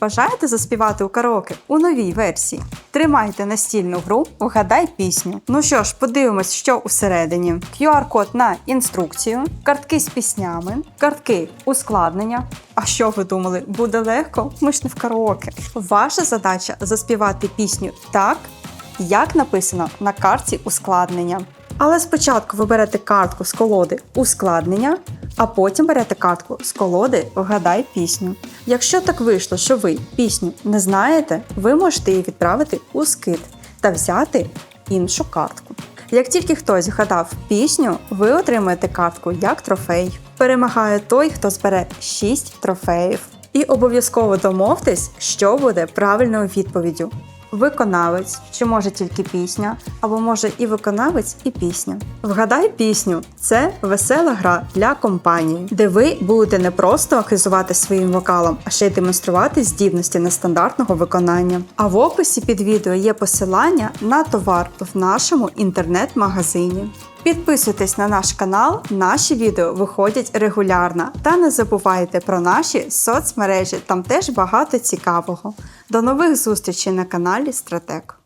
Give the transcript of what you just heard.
Бажаєте заспівати у караоке у новій версії? Тримайте настільну гру, вгадай пісню. Ну що ж, подивимось, що усередині. QR-код на інструкцію, картки з піснями, картки ускладнення. А що ви думали, буде легко? Ми ж не в караоке. Ваша задача заспівати пісню так, як написано на картці ускладнення. Але спочатку ви берете картку з колоди ускладнення, а потім берете картку з колоди Вгадай пісню. Якщо так вийшло, що ви пісню не знаєте, ви можете її відправити у скид та взяти іншу картку. Як тільки хтось вгадав пісню, ви отримаєте картку як трофей. Перемагає той, хто збере 6 трофеїв. І обов'язково домовтесь, що буде правильною відповіддю. Виконавець, чи може тільки пісня, або може і виконавець, і пісня. Вгадай пісню це весела гра для компанії, де ви будете не просто хизувати своїм вокалом, а ще й демонструвати здібності нестандартного виконання. А в описі під відео є посилання на товар в нашому інтернет-магазині. Підписуйтесь на наш канал, наші відео виходять регулярно. Та не забувайте про наші соцмережі, там теж багато цікавого. До нових зустрічей на каналі Стратек.